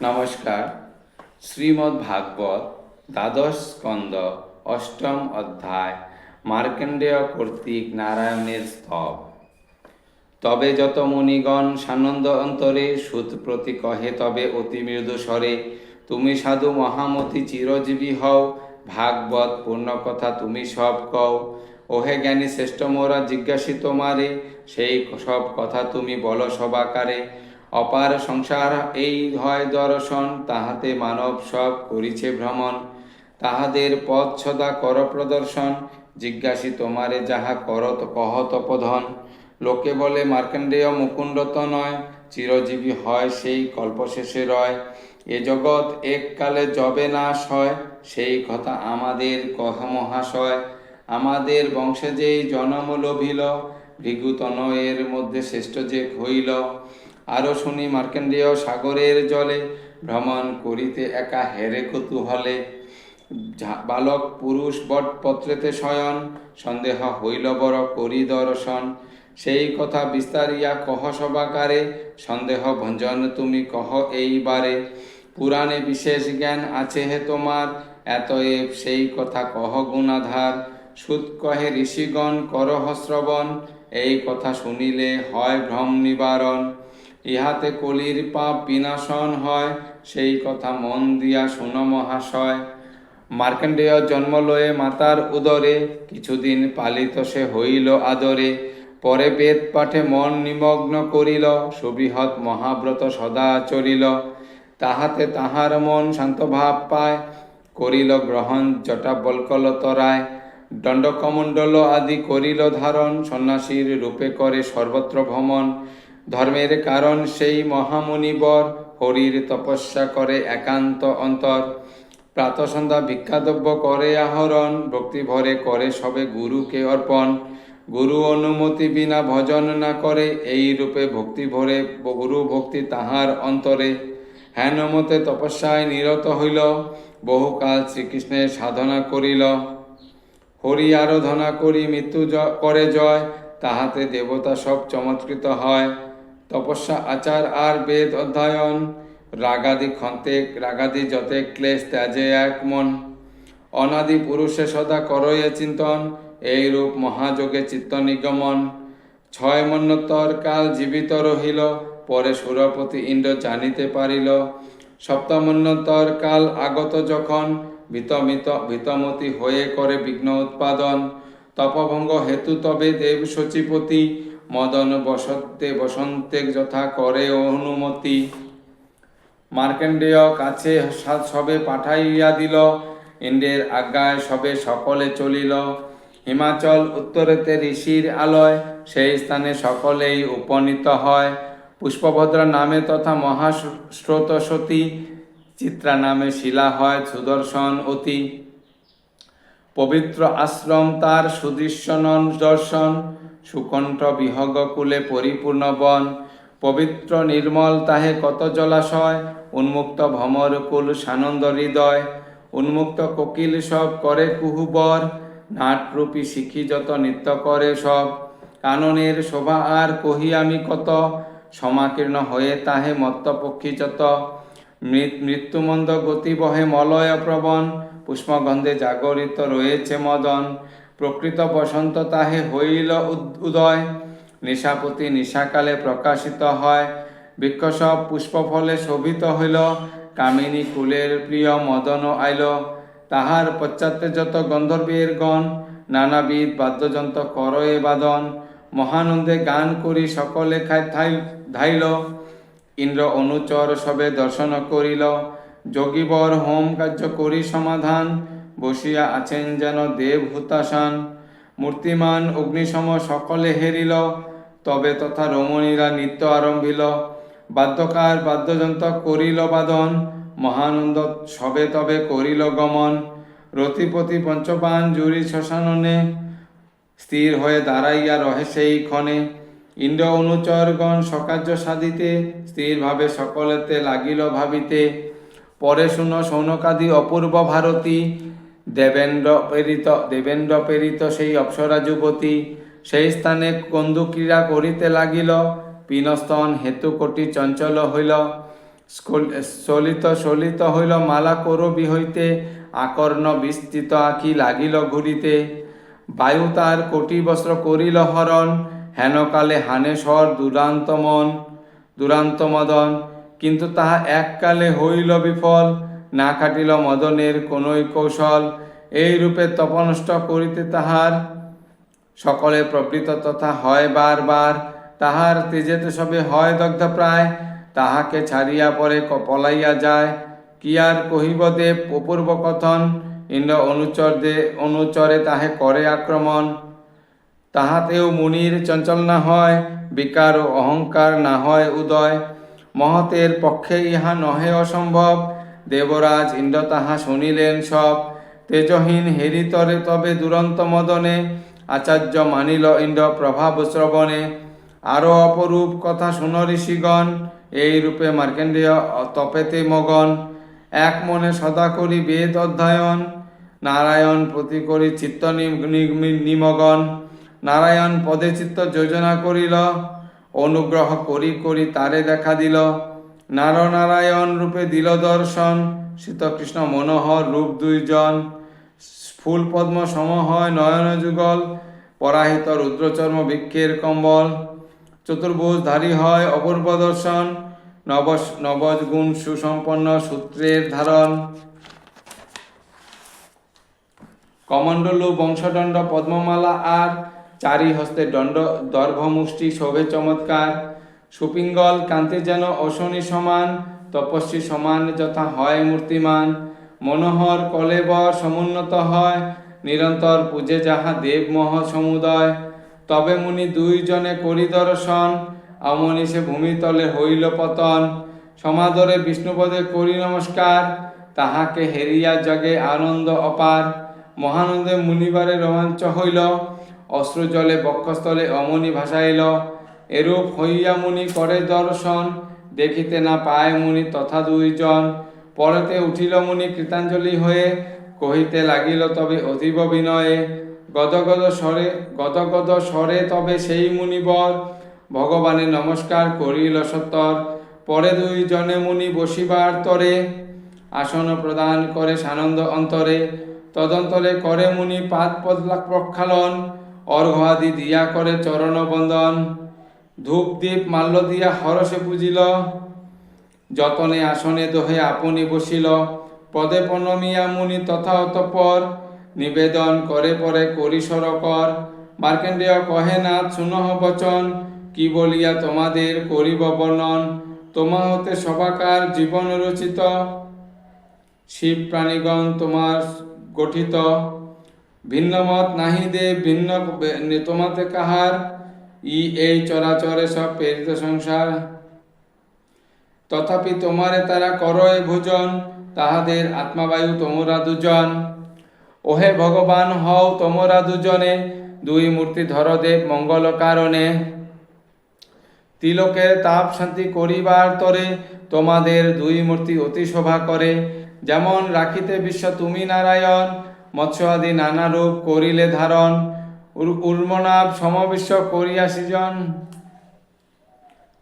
নমস্কার। শ্রীমদ্ ভাগবত দ্বাদশ স্কন্দ অষ্টম অধ্যায় মার্কেন্ডেয় কর্তৃক নারায়ণের স্তব। তবে যত মুনিগণ সানন্দ অন্তরে সুত প্রতি কহে, তবে অতি মৃদু স্বরে, তুমি সাধু মহামতি চিরজীবী হও, ভাগবত পূর্ণ কথা তুমি সব কও। ওহে জ্ঞানী শ্রেষ্ঠ মোরা জিজ্ঞাসি তোমারে, সেই সব কথা তুমি বলো সবাকারে অপার সংসার, এই হয় দর্শন, তাহাতে মানব সব করিছে ভ্রমণ। তাহাদের পথ সদা কর প্রদর্শন, জিজ্ঞাসি তোমারে যাহা করত কহ তপধন লোকে বলে মার্কেন্ডেয় মুকুণ্ডত নয়, চিরজীবী হয় সেই কল্পশেষে রয়। এ জগৎ এককালে যবে নাশ হয়, সেই কথা আমাদের কহ মহাশয়। আমাদের বংশে যেই জনম লোভিল, ভৃগুতন এর মধ্যে শ্রেষ্ঠ যে হইল। আরও শুনি মার্কেন্ডেয় সাগরের জলে ভ্রমণ করিতে একা হেরে কুতূহলে। বালক পুরুষ বট পত্রেতে শয়ন, সন্দেহ হইল বড় করি দর্শন সেই কথা বিস্তারিয়া কহ সবাকারে সন্দেহ ভঞ্জন তুমি কহ এইবারে। পুরাণে বিশেষ জ্ঞান আছে হে তোমার এত এতএব সেই কথা কহ গুণাধার। সুত কহে ঋষিগণ, করহ শ্রবণ, এই কথা শুনিলে হয় ভ্রম নিবারণ। ইহাতে কলির পাপ বিনাশন হয়, সেই কথা মন দিয়া শুন মহাশয়। মার্কেন্ডেয় জন্ম লয়ে মাতার উদরে কিছুদিন পালিত সে হইল আদরে। পরে বেদ পাঠে মন নিমগ্ন করিল, সুবৃহৎ মহাব্রত সদা চলিল। তাহাতে তাহার মন শান্ত ভাব পায়, করিল গ্রহণ জটা বলকলতরায় দণ্ডকমণ্ডল আদি করিল ধারণ, সন্ন্যাসীর রূপে করে সর্বত্র ভ্রমণ। ধর্মের কারণ সেই মহামুনিবর হরির তপস্যা করে একান্ত অন্তর। প্রাতসন্ধ্যা ভিক্ষাদ্রব্য করে আহরণ, ভক্তি ভরে করে সবে গুরুকে অর্পণ। গুরু অনুমতি বিনা ভজন না করে এই রূপে ভক্তি ভরে গুরু ভক্তি তাহার অন্তরে। হেনমতে তপস্যায় নিরত হইল, বহুকাল শ্রীকৃষ্ণের সাধনা করিল। হরি আরাধনা করি, মৃত্যু করে জয়, তাহাতে দেবতা সব চমৎকৃত হয়। তপস্যা, আচার আর বেদ অধ্যয়ন। রাগাদি খন্তেক রাগাদি যতে ক্লেশ ত্যাজে এক মন। অনাদি পুরুষে সদা করয়ে চিন্তন, এই রূপ মহাযোগে চিত্ত নিগমন। ছয় মন্বতর কাল জীবিত রহিল, পরে সুরপতি ইন্দ্র জানিতে পারিল। সপ্তমন্বতর কাল আগত যখন, ভীতমিত, ভীতমতি হয়ে করে বিঘ্ন উৎপাদন। তপভঙ্গ হেতু তবে দেব সচিপতি মদন বসন্তে বসন্তে যথা করে অনুমতি। মার্কেন্ডেয় কাছে সবে পাঠাইয়া দিল, ইন্দ্রের আজ্ঞায় সবে সকলে চলিল। হিমাচল উত্তরেতে ঋষির আলয়, সেই স্থানে সকলেই উপনীত হয়। পুষ্পভদ্রা নামে তথা মহাস্রোত সতী চিত্রা নামে শিলা হয় সুদর্শন অতি। পবিত্র আশ্রম, তার সুদৃশ্যনন দর্শন, সুকণ্ঠ বিহগ কুলে পরিপূর্ণ বন, পবিত্র নির্মল তাহে কত জলাশয়, উন্মুক্ত ভ্রমর কুল সানন্দ হৃদয়, উন্মুক্ত কোকিল সব করে কুহুবর নাটরূপী শিখি যত নৃত্য করে সব, কাননের শোভা আর কহি আমি কত, সমাকীর্ণ হয়ে তাহে মত্ত পক্ষী যত, মৃত- মৃত্যুমন্দ গতি বহে মলয় প্রবণ পুষ্পগন্ধে জাগরিত রয়েছে মদন। প্রকৃত বসন্ত তাহে হইল উদ- উদয়। নিশাপতি নিশাকালে প্রকাশিত হয়। বৃক্ষসব পুষ্পফলে শোভিত হইল। কামিনী কুলের প্রিয় মদন আইল। তাহার পশ্চাতে যত গন্ধর্বের গণ, নানাবিধ বাদ্যযন্ত্র করয়ে বাদন। মহানন্দে গান করি সকলে খাই ধাইল। ইন্দ্র অনুচর সবে দর্শন করিল। যোগীবর হোম কার্য করি সমাধান, বসিয়া আছেন যেন দেব হুতাসান মূর্তিমান অগ্নিসম সকলে হেরিল, তবে তথা রমণীরা নৃত্য আরম্ভিল। বাদ্যকার বাদ্যযন্ত্র করিল বাদন, মহানন্দ সবে তবে করিল গমন। রতিপতি পঞ্চপান জুরি শ্মশাননে, স্থির হয়ে দাঁড়াইয়া রহে সেই ক্ষণে। ইন্দ্র অনুচরগণ সকার্য সাধিতে, স্থিরভাবে সকলেতে লাগিল ভাবিতে। পরে শুন সৌনকাদি অপূর্ব ভারতী, দেবেন্দ্র প্রেরিত দেবেন্দ্র প্রেরিত সেই অপ্সরা যুবতী, সেই স্থানে কন্দু ক্রীড়া করিতে লাগিল, পিনস্তন হেতু কোটি চঞ্চল হইল চলিত চলিত হইল মালা করবি হইতে, আকর্ণ বিস্তৃত আঁকি লাগিল ঘুরিতে, বায়ু তার কোটি বস্ত্র করিল হরণ, হেনকালে হানেশ্বর দুরান্ত মন, দুরান্ত মদন কিন্তু তাহা এককালে হইল বিফল, না খাটিল মদনের কোনই কৌশল। এই রূপে তপনষ্ট করিতে তাহার সকলে প্রবৃত তথা হয় বারবার। তাহার তেজেতে সবে হয় দগ্ধ প্রায়, তাহাকে ছাড়িয়া পরে পলাইয়া যায়। কি আর কহিব দেব অপূর্ব কথন ইন্দ্র অনুচর দে অনুচরে তাহে করে আক্রমণ। তাহাতেও মুনির চঞ্চল না হয়, বিকার ও অহংকার না হয় উদয়। মহতের পক্ষে ইহা নহে অসম্ভব। দেবরাজ ইন্দ্র তাহা শুনিলেন সব। তেজহীন হেরিতরে তবে দুরন্ত মদনে আচার্য মানিল ইন্দ্র প্রভাব শ্রবণে। আরও অপরূপ কথা শুন ঋষিগণ, এই রূপে মার্কেন্ডেয় তপেতে মগন। এক মনে সদা করি বেদ অধ্যয়ন। নারায়ণ প্রতি করি চিত্ত নিমগন। নারায়ণ পদে চিত্ত যোজনা করিল। অনুগ্রহ করি করি তারে দেখা দিল। নারনারায়ণ রূপে দিল দর্শন। শীতকৃষ্ণ মনোহর রূপ দুইজন। ফুল পদ্ম সম হয় নয়ন যুগল। পরাহিত রুদ্রচর্ম বৃক্ষের কম্বল। চতুর্ভুজধারী হয় অপূর্ব দর্শন। নব, নবজ গুণ সুসম্পন্ন সূত্রের ধারণ। কমণ্ডলু, বংশদণ্ড, পদ্মমালা আর চারি হস্তে দণ্ড, দর্ভমুষ্টি, শোভে চমৎকার। সুপিঙ্গল কান্তি যেন অশনি সমান, তপস্বী সমান যথা হয় মূর্তিমান। মনোহর কলেবর সমুন্নত হয়, নিরন্তর পূজে যাহা দেবমহ সমুদয়। তবে মুনি দুইজনে করি দর্শন অমনি সে ভূমিতলে হইল পতন। সমাদরে বিষ্ণুপদে করি নমস্কার, তাহাকে হেরিয়া জগে আনন্দ অপার। মহানন্দে মুনিবারে রোমাঞ্চ হইল। অশ্রুজলে বক্ষস্থলে অমনি ভাসাইল, এরূপ হইয়া মুনি করে দর্শন, দেখিতে না পায় মুনি তথা দুইজন। পরেতে উঠিল মুনি কৃতাঞ্জলি হয়ে, কহিতে লাগিল, তবে অতীব বিনয়ে গদগদ স্বরে গদগদ স্বরে তবে সেই মুনিবর ভগবানের নমস্কার করিল সত্তর। পরে দুইজনে মুনি বসিবার তরে, আসন প্রদান করে সানন্দ অন্তরে। তদন্তরে করে মুনি পাত পদলা প্রক্ষালন। অর্ঘাদি দিয়া করে চরণ বন্দন। ধূপ দীপ মাল্য দিয়া হরসে পুজিল। যতনে আসনে দোহে আপনি বসিল। পদে প্রণমিয়া মুনি তথা অতঃপর নিবেদন করে পরে করি। সরকর মার্কেন্ডেয় কহে না শুনহ বচন। কি বলিয়া তোমাদের করিব বর্ণন? তোমা হতে সবাকার জীবন রচিত। শিব প্রাণীগণ তোমার গঠিত। ভিন্ন মত নাহি দে, ভিন্ন তোমাতে কাহার? ই, এই চরাচরে সব প্রেরিত সংসার। তথাপি তোমারে তারা করয় ভোজন, তাহাদের আত্মাবায়ু তোমরা দুজন। ওহে ভগবান, হও তোমরা দুজনে, দুই মূর্তি ধরদেব মঙ্গল কারণে। তিলকের তাপ শান্তি করিবার তরে তোমাদের দুই মূর্তি অতি শোভা করে। যেমন রাখিতে বিশ্ব তুমি নারায়ণ মৎস্য আদি নানা রূপ করিলে ধারণ, উর- উর্মনাভ সমবিশ্ব করিয়া সৃজন।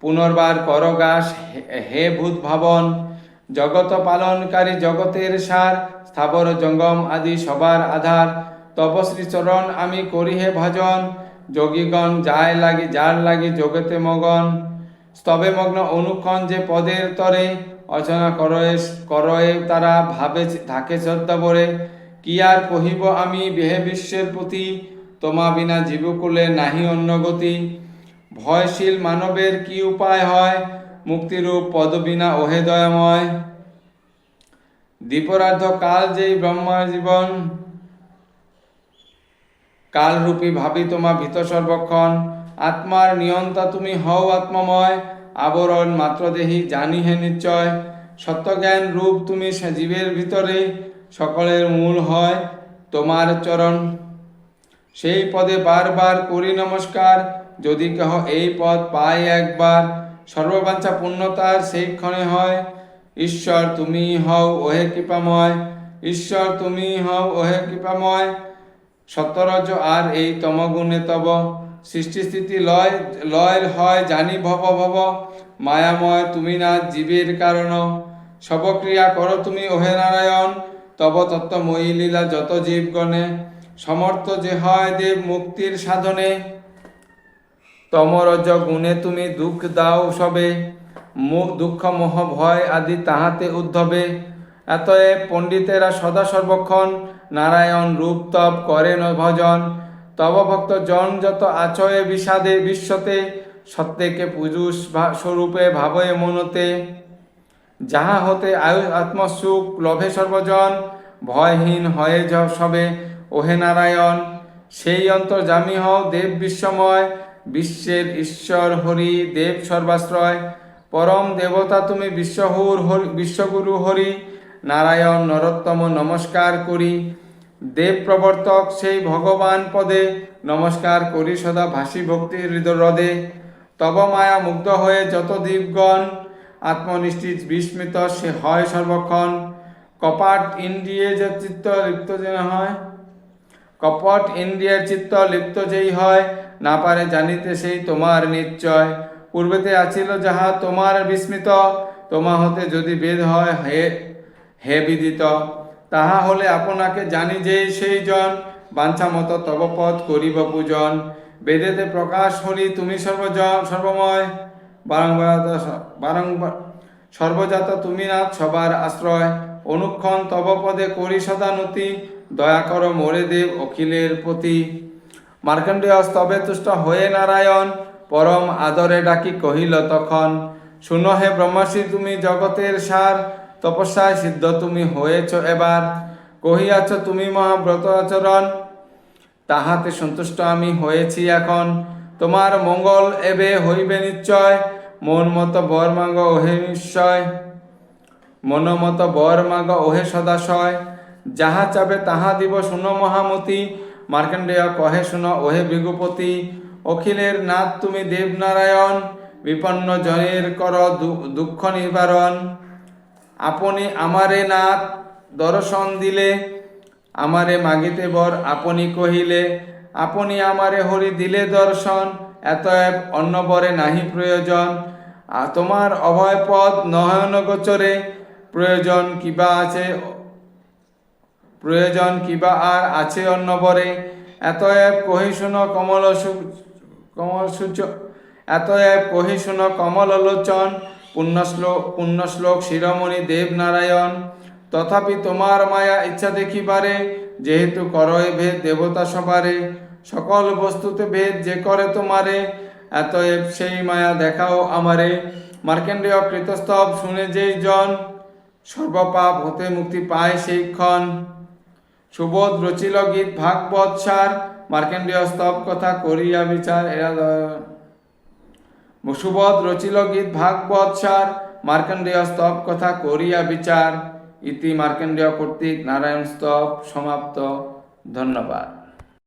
পুনর্বার করগাস হে- ভূত ভাবন জগত পালনকারী জগতের সার, স্থাবর জঙ্গম আদি সবার আধার। তপশ্রী চরণ আমি করি হে ভজন, যোগীগণ যায় লাগি, যার লাগি জগতে মগন। স্তবে মগ্ন অনুক্ষণ যে পদের তরে, অচনা করয়ে করয়ে তারা ভাবে, থাকে শ্রদ্ধা বরে কি আর কহিব আমি বেহে বিশ্বের প্রতি? তোমা বিনা জীবকুলে নাহি অন্য গতি। ভয়শীল মানবের কি উপায় হয়? মুক্তিরূপ পদবিনা ওহে দয়াময়। দীপরাধ কাল যেই ব্রহ্মা জীবন কালরূপী ভাবি তোমা ভীত সর্বক্ষণ আত্মার নিয়ন্তা তুমি হও আত্মময়। আবরণ মাত্র দেহি জানি হে নিশ্চয়। সত্যজ্ঞান রূপ তুমি সে জীবের ভিতরে সকলের মূল হয় তোমার চরণ। সেই পদে বারবার করি নমস্কার, যদি কেহ এই পদ পায় একবার, সর্ববাঞ্ছা পূর্ণতার সেই ক্ষণে হয়। ঈশ্বর, তুমি হও, ওহে কৃপাময়। ঈশ্বর, তুমি হও, ওহে কৃপাময়। সত্যরজ আর এই তমগুণে তব। সৃষ্টি স্থিতি লয় লয় হয় জানি ভব ভব। মায়াময় তুমি না জীবের কারণ। সবক্রিয়া করো তুমি, ওহে নারায়ণ। তব তত্ত্বময়ী লীলা যত জীবগণে, সমর্থ যে হয় দেব মুক্তির সাধনে। তমরজ গুণে তুমি দুঃখ দাও সবে মুখ দুঃখ মোহ ভয় আদি তাহাতে উদ্ধবে। এতএব পণ্ডিতেরা সদা সর্বক্ষণ নারায়ণ রূপ তপ করেন ভজন। তব ভক্ত জন যত আচয়ে বিষাদে বিশ্বতে, সত্যকে পুরুষ ভা- স্বরূপে ভাবয়ে মনতে। যাহা হতে আয়ু আত্মসুখ, লভে সর্বজন, ভয়হীন হয়ে সবে, ওহে নারায়ণ। সেই অন্তর্জামী হও, দেব বিশ্বময়, বিশ্বের ঈশ্বর হরি, দেব সর্বাশ্রয়। পরম দেবতা তুমি বিশ্বহুর হরি, বিশ্বগুরু হরি, নারায়ণ নরোত্তম নমস্কার করি। দেব প্রবর্তক সেই ভগবান পদে, নমস্কার করি সদা ভাসি ভক্তি হৃদয় হ্রদে তব মায়া মুগ্ধ হয়ে যত দীপগণ আত্মনিষ্ঠিত বিস্মিত, সে হয় সর্বক্ষণ। কপাট ইন্দ্রিয়ে যে চিত্ত লিপ্ত যেন হয়, কপট ইন্দ্রিয়ের চিত্ত লিপ্ত যেই হয়, না পারে জানিতে সেই তোমার নিশ্চয়। পূর্বেতে আছিল যাহা তোমার বিস্মিত, তোমা হতে যদি বেদ হয় হে হে বিদিত। তাহা হলে আপনাকে জানি যেই সেই জন, বাঞ্ছা মতো তব পদ করিব পূজন। বেদেতে প্রকাশ হরি তুমি সর্বজন, সর্বময়। বারংবার সর্বজাত তুমি নাথ সবার আশ্রয়। অনুক্ষণ তব পদে করি সদানতি, দয়া কর মোরে দেব অখিলের প্রতি। মার্কণ্ডেয় স্তবে তুষ্ট হয়ে নারায়ণ, পরম আদরে ডাকি কহিল তখন, শুনো হে ব্রহ্মর্ষি তুমি জগতের সার, তপস্যায় সিদ্ধ তুমি হয়েছ এবার। কহিয়াছ, তুমি মহাব্রত আচরণ, তাহাতে সন্তুষ্ট আমি হয়েছি এখন। তোমার মঙ্গল এবে হইবে নিশ্চয়, মন মত বর মাগ ওহে নিশ্চয়। মনোমত বর মাগ ওহে সদাশয়, যাহা চাবে তাহা দিব শুন মহামতি। মার্কণ্ডেয় কহে শুন ওহে ভৃগুপতি অখিলের নাথ তুমি দেবনারায়ণ, বিপন্ন জনের কর দুঃখ নিবারণ। আপনি আমারে নাথ দর্শন দিলে, আমারে মাগিতে বর, আপনি কহিলে আপনি আমারে হরি দিলে দর্শন, এতএব অন্য বরে নাহি প্রয়োজন। তোমার অভয় পদ নয়ন গোচরে, প্রয়োজন কিবা আছে, প্রয়োজন কিবা আর আছে অন্য বরে এতএব কহি শুন কমল কমল সূর্য, এতএব কহি শুন কমল লোচন পুণ্যশ্লোক পুণ্যশ্লোক শিরোমণি দেব নারায়ণ তথাপি তোমার মায়া ইচ্ছা দেখিবারে, যেহেতু করয় ভেদ দেবতা সবারে। সকল বস্তুতে ভেদ যে করে তোমারে এতএব সেই মায়া দেখাও আমারে। মার্কেন্ডেয় কৃতস্তব শুনে যেই জন সর্বপাপ হতে মুক্তি পায় সেই ক্ষণ। সুবোধ রচিল গীত ভাগবত সার মার্কেন্ডীয় স্তব কথা করিয়া বিচার, এরা সুবোধ রচিল গীত ভাগবত সার মার্কেন্ডীয় স্তব কথা করিয়া বিচার। ইতি মার্কেন্ডীয় কর্তৃক নারায়ণ স্তব সমাপ্ত। ধন্যবাদ।